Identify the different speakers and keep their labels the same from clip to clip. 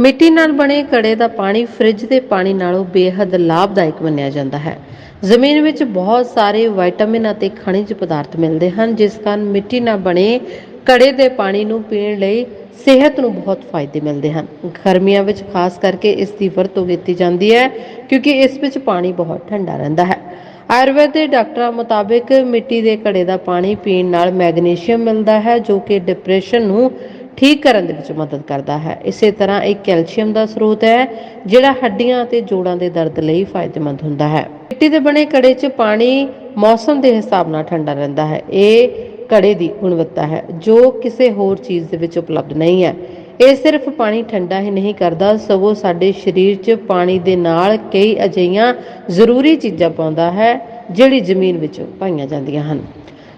Speaker 1: ਮਿੱਟੀ ਨਾਲ ਬਣੇ ਘੜੇ ਦਾ ਪਾਣੀ ਫ੍ਰਿਜ ਦੇ ਪਾਣੀ ਨਾਲੋਂ ਬੇਹੱਦ ਲਾਭਦਾਇਕ ਮੰਨਿਆ ਜਾਂਦਾ ਹੈ। ਜ਼ਮੀਨ ਵਿੱਚ ਬਹੁਤ ਸਾਰੇ ਵਿਟਾਮਿਨ ਅਤੇ ਖਣਿਜ ਪਦਾਰਥ ਮਿਲਦੇ ਹਨ, ਜਿਸ ਕਾਰਨ ਮਿੱਟੀ ਨਾਲ ਬਣੇ ਘੜੇ ਦੇ ਪਾਣੀ ਨੂੰ ਪੀਣ ਲਈ ਸਿਹਤ ਨੂੰ ਬਹੁਤ ਫਾਇਦੇ ਮਿਲਦੇ ਹਨ। ਗਰਮੀਆਂ ਵਿੱਚ ਖਾਸ ਕਰਕੇ ਇਸ ਦੀ ਵਰਤੋਂ ਕੀਤੀ ਜਾਂਦੀ ਹੈ, ਕਿਉਂਕਿ ਇਸ ਵਿੱਚ ਪਾਣੀ ਬਹੁਤ ਠੰਡਾ ਰਹਿੰਦਾ ਹੈ। ਆਯੁਰਵੇਦ ਦੇ ਡਾਕਟਰਾਂ ਮੁਤਾਬਿਕ ਮਿੱਟੀ ਦੇ ਘੜੇ ਦਾ ਪਾਣੀ ਪੀਣ ਨਾਲ ਮੈਗਨੀਸ਼ੀਅਮ ਮਿਲਦਾ ਹੈ, ਜੋ ਕਿ ਡਿਪਰੈਸ਼ਨ ਨੂੰ ਠੀਕ ਕਰਨ ਦੇ ਵਿੱਚ ਮਦਦ ਕਰਦਾ ਹੈ। ਇਸੇ ਤਰ੍ਹਾਂ ਇਹ ਕੈਲਸ਼ੀਅਮ ਦਾ ਸਰੋਤ ਹੈ, ਜਿਹੜਾ ਹੱਡੀਆਂ ਅਤੇ ਜੋੜਾਂ ਦੇ ਦਰਦ ਲਈ ਫਾਇਦੇਮੰਦ ਹੁੰਦਾ ਹੈ। ਮਿੱਟੀ ਦੇ ਬਣੇ ਕੜੇ 'ਚ ਪਾਣੀ ਮੌਸਮ ਦੇ ਹਿਸਾਬ ਨਾਲ ਠੰਡਾ ਰਹਿੰਦਾ ਹੈ। ਇਹ ਕੜੇ ਦੀ ਗੁਣਵੱਤਾ ਹੈ, ਜੋ ਕਿਸੇ ਹੋਰ ਚੀਜ਼ ਦੇ ਵਿੱਚ ਉਪਲਬਧ ਨਹੀਂ ਹੈ। ਇਹ ਸਿਰਫ ਪਾਣੀ ਠੰਡਾ ਹੀ ਨਹੀਂ ਕਰਦਾ, ਸਗੋਂ ਸਾਡੇ ਸਰੀਰ 'ਚ ਪਾਣੀ ਦੇ ਨਾਲ ਕਈ ਅਜਿਹੀਆਂ ਜ਼ਰੂਰੀ ਚੀਜ਼ਾਂ ਪਾਉਂਦਾ ਹੈ, ਜਿਹੜੀ ਜ਼ਮੀਨ ਵਿੱਚ ਪਾਈਆਂ ਜਾਂਦੀਆਂ ਹਨ।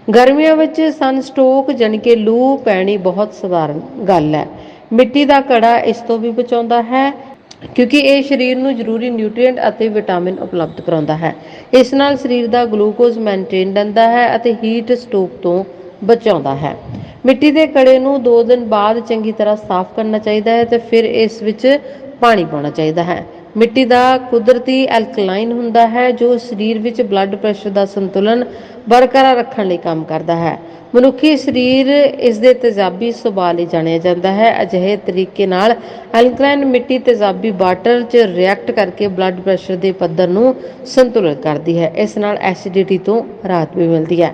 Speaker 1: ਗਰਮੀਆਂ ਵਿੱਚ ਸਨਸਟ੍ਰੋਕ ਜਾਣੀ ਕਿ ਲੂ ਪੈਣੀ ਬਹੁਤ ਸਧਾਰਨ ਗੱਲ ਹੈ। ਮਿੱਟੀ ਦਾ ਕੜਾ ਇਸ ਤੋਂ ਵੀ ਬਚਾਉਂਦਾ ਹੈ, ਕਿਉਂਕਿ ਇਹ ਸਰੀਰ ਨੂੰ ਜ਼ਰੂਰੀ ਨਿਊਟ੍ਰੀਐਂਟ ਅਤੇ ਵਿਟਾਮਿਨ ਉਪਲਬਧ ਕਰਾਉਂਦਾ ਹੈ। ਇਸ ਨਾਲ ਸਰੀਰ ਦਾ ਗਲੂਕੋਜ਼ ਮੇਨਟੇਨ ਰਹਿੰਦਾ ਹੈ ਅਤੇ ਹੀਟ ਸਟੋਕ ਤੋਂ ਬਚਾਉਂਦਾ ਹੈ। ਮਿੱਟੀ ਦੇ ਕੜੇ ਨੂੰ 2 ਦਿਨ ਬਾਅਦ ਚੰਗੀ ਤਰ੍ਹਾਂ ਸਾਫ਼ ਕਰਨਾ ਚਾਹੀਦਾ ਹੈ ਤੇ ਫਿਰ ਇਸ ਵਿੱਚ ਪਾਣੀ ਪਾਉਣਾ ਚਾਹੀਦਾ ਹੈ। ਮਿੱਟੀ ਦਾ ਕੁਦਰਤੀ ਐਲਕਲਾਈਨ ਹੁੰਦਾ ਹੈ, ਜੋ ਸਰੀਰ ਵਿੱਚ ਬਲੱਡ ਪ੍ਰੈਸ਼ਰ ਦਾ ਸੰਤੁਲਨ ਬਰਕਰਾਰ ਰੱਖਣ ਲਈ ਕੰਮ ਕਰਦਾ ਹੈ। ਮਨੁੱਖੀ ਸਰੀਰ ਇਸ ਦੇ ਤੇਜ਼ਾਬੀ ਸੁਭਾਅ ਲਈ ਜਾਣਿਆ ਜਾਂਦਾ ਹੈ। ਅਜਿਹੇ ਤਰੀਕੇ ਨਾਲ ਐਲਕਲਾਈਨ ਮਿੱਟੀ ਤੇਜ਼ਾਬੀ ਵਾਟਰ 'ਚ ਰਿਐਕਟ ਕਰਕੇ ਬਲੱਡ ਪ੍ਰੈਸ਼ਰ ਦੇ ਪੱਧਰ ਨੂੰ ਸੰਤੁਲਿਤ ਕਰਦੀ ਹੈ। ਇਸ ਨਾਲ ਐਸਿਡਿਟੀ ਤੋਂ ਰਾਹਤ ਵੀ ਮਿਲਦੀ ਹੈ।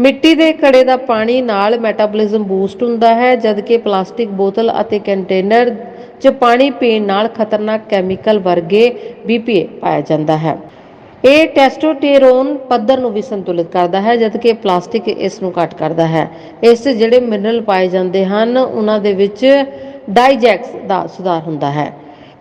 Speaker 1: ਮਿੱਟੀ ਦੇ ਘੜੇ ਦਾ ਪਾਣੀ ਨਾਲ ਮੈਟਾਬੋਲਿਜ਼ਮ ਬੂਸਟ ਹੁੰਦਾ ਹੈ, ਜਦਕਿ ਪਲਾਸਟਿਕ ਬੋਤਲ ਅਤੇ ਕੰਟੇਨਰ 'ਚ ਪਾਣੀ ਪੀਣ ਨਾਲ ਖਤਰਨਾਕ ਕੈਮੀਕਲ ਵਰਗੇ BPA ਪਾਇਆ ਜਾਂਦਾ ਹੈ। ਇਹ ਟੈਸਟੋਸਟੇਰੋਨ ਪੱਧਰ ਨੂੰ ਵੀ ਸੰਤੁਲਿਤ ਕਰਦਾ ਹੈ, ਜਦਕਿ ਪਲਾਸਟਿਕ ਇਸ ਨੂੰ ਘੱਟ ਕਰਦਾ ਹੈ। ਇਸ 'ਚ ਜਿਹੜੇ ਮਿਨਰਲ ਪਾਏ ਜਾਂਦੇ ਹਨ, ਉਹਨਾਂ ਦੇ ਵਿੱਚ ਡਾਈਜੈਕਸ ਦਾ ਸੁਧਾਰ ਹੁੰਦਾ ਹੈ।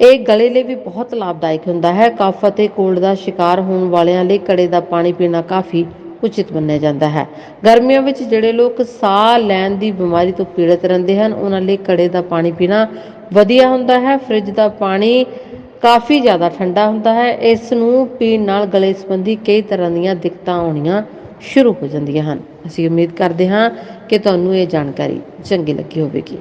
Speaker 1: ਇਹ ਗਲੇ ਲਈ ਵੀ ਬਹੁਤ ਲਾਭਦਾਇਕ ਹੁੰਦਾ ਹੈ। ਕਫ ਅਤੇ ਕੋਲਡ ਦਾ ਸ਼ਿਕਾਰ ਹੋਣ ਵਾਲਿਆਂ ਲਈ ਕੜੇ ਦਾ ਪਾਣੀ ਪੀਣਾ ਕਾਫੀ ਉਚਿਤ ਮੰਨਿਆ ਜਾਂਦਾ ਹੈ। ਗਰਮੀਆਂ ਵਿੱਚ ਜਿਹੜੇ ਲੋਕ ਸਾਹ ਲੈਣ ਦੀ ਬਿਮਾਰੀ ਤੋਂ ਪੀੜਤ ਰਹਿੰਦੇ ਹਨ, ਉਹਨਾਂ ਲਈ ਕੜੇ ਦਾ ਪਾਣੀ ਪੀਣਾ ਵਧੀਆ ਹੁੰਦਾ ਹੈ। ਫ੍ਰਿਜ ਦਾ ਪਾਣੀ ਕਾਫੀ ਜ਼ਿਆਦਾ ਠੰਡਾ ਹੁੰਦਾ ਹੈ। ਇਸ ਨੂੰ ਪੀਣ ਨਾਲ ਗਲੇ ਸੰਬੰਧੀ ਕਈ ਤਰ੍ਹਾਂ ਦੀਆਂ ਦਿੱਕਤਾਂ ਆਉਣੀਆਂ ਸ਼ੁਰੂ ਹੋ ਜਾਂਦੀਆਂ ਹਨ। ਅਸੀਂ ਉਮੀਦ ਕਰਦੇ ਹਾਂ ਕਿ ਤੁਹਾਨੂੰ ਇਹ ਜਾਣਕਾਰੀ ਚੰਗੀ ਲੱਗੀ ਹੋਵੇਗੀ।